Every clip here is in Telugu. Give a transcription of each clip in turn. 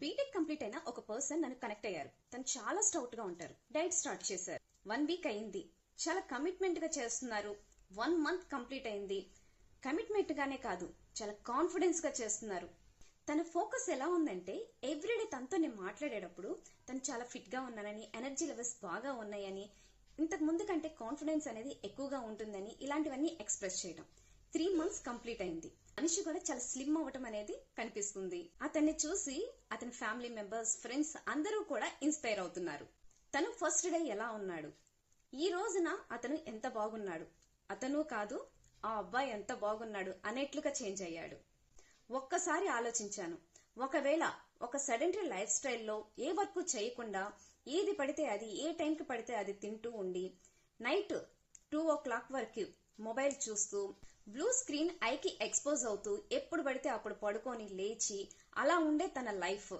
బీటెక్ కంప్లీట్ అయిన ఒక పర్సన్ నన్ను కనెక్ట్ అయ్యారు. తను చాలా స్టౌట్గా ఉంటారు. డైట్ స్టార్ట్ చేశారు. వన్ వీక్ అయింది. చాలా కమిట్మెంట్గా చేస్తున్నారు. వన్ మంత్ కంప్లీట్ అయింది. కమిట్మెంట్ గానే కాదు చాలా కాన్ఫిడెన్స్గా చేస్తున్నారు. తన ఫోకస్ ఎలా ఉందంటే ఎవ్రీడే తనతో నేను మాట్లాడేటప్పుడు తను చాలా ఫిట్గా ఉన్నానని ఎనర్జీ లెవెల్స్ బాగా ఉన్నాయని ఇంతకు ముందు కంటే కాన్ఫిడెన్స్ అనేది ఎక్కువగా ఉంటుందని ఇలాంటివన్నీ ఎక్స్ప్రెస్ చేయడం త్రీ మంత్స్ కంప్లీట్ అయింది. మనిషి కూడా చాలా స్లిమ్ అవ్వటం అనేది కనిపిస్తుంది. అతన్ని చూసి అతని ఫ్యామిలీ మెంబర్స్ ఫ్రెండ్స్ అందరూ కూడా ఇన్స్పైర్ అవుతున్నారు. తను ఫస్ట్ డే ఎలా ఉన్నాడు? ఈ రోజున అతను ఎంత బాగున్నాడు? అతను కాదు ఆ అబ్బాయి ఎంత బాగున్నాడు అనేట్లుగా చేంజ్ అయ్యాడు. ఒక్కసారి ఆలోచించాను. ఒకవేళ ఒక సెడెంటరీ లైఫ్ స్టైల్లో ఏ వర్క్ చేయకుండా ఏది పడితే అది ఏ టైంకి పడితే అది తింటూ ఉండి నైట్ టూ ఓ క్లాక్ వరకు మొబైల్ చూస్తూ బ్లూ స్క్రీన్ ఐకి ఎక్స్పోజ్ అవుతూ ఎప్పుడు పడితే అప్పుడు పడుకొని లేచి అలా ఉండే తన లైఫ్.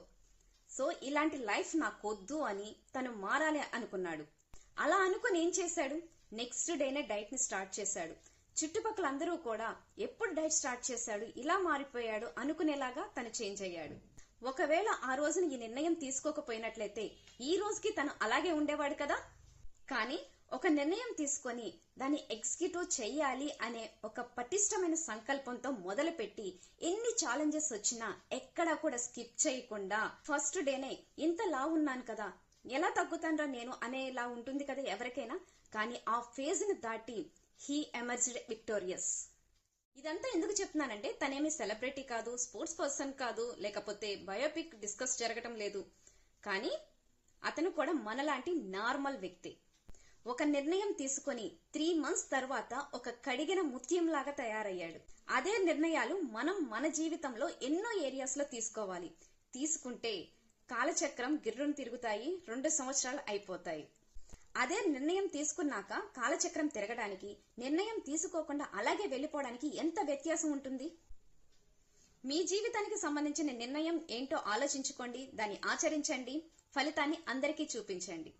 సో ఇలాంటి లైఫ్ నాకొద్దు అని తను మారాలి అనుకున్నాడు. అలా అనుకుని ఏం చేశాడు? నెక్స్ట్ డేనే డైట్ని స్టార్ట్ చేశాడు. చుట్టుపక్కల అందరూ కూడా ఎప్పుడు డైట్ స్టార్ట్ చేశాడు ఇలా మారిపోయాడు అనుకునేలాగా తను చేంజ్ అయ్యాడు. ఒకవేళ ఆ రోజున ఈ నిర్ణయం తీసుకోకపోయినట్లయితే ఈ రోజుకి తను అలాగే ఉండేవాడు కదా? కానీ ఒక నిర్ణయం తీసుకొని దాన్ని ఎగ్జిక్యూటివ్ చెయ్యాలి అనే ఒక పటిష్టమైన సంకల్పంతో మొదలుపెట్టి ఎన్ని ఛాలెంజెస్ వచ్చినా ఎక్కడా కూడా స్కిప్ చేయకుండా ఫస్ట్ డేనే ఇంత లా ఉన్నాను కదా ఎలా తగ్గుతానరా నేను అనేలా ఉంటుంది కదా ఎవరికైనా? కానీ ఆ ఫేజ్ని దాటి హీ ఎమర్జ్డ్ విక్టోరియస్ ఇదంతా ఎందుకు చెప్తున్నానంటే తనేమి సెలబ్రిటీ కాదు స్పోర్ట్స్ పర్సన్ కాదు లేకపోతే బయోపిక్ డిస్కస్ జరగటం లేదు. కానీ అతను కూడా మనలాంటి నార్మల్ వ్యక్తి. ఒక నిర్ణయం తీసుకొని త్రీ మంత్స్ తర్వాత ఒక కడిగిన ముత్యంలాగా తయారయ్యాడు. అదే నిర్ణయాలు మనం మన జీవితంలో ఎన్నో ఏరియాస్లో తీసుకోవాలి. తీసుకుంటే కాలచక్రం గిర్రును తిరుగుతాయి రెండు సంవత్సరాలు అయిపోతాయి. అదే నిర్ణయం తీసుకున్నాక కాలచక్రం తిరగడానికి నిర్ణయం తీసుకోకుండా అలాగే వెళ్ళిపోవడానికి ఎంత వ్యత్యాసం ఉంటుంది? మీ జీవితానికి సంబంధించిన నిర్ణయం ఏంటో ఆలోచించుకోండి దాన్ని ఆచరించండి ఫలితాన్ని అందరికీ చూపించండి.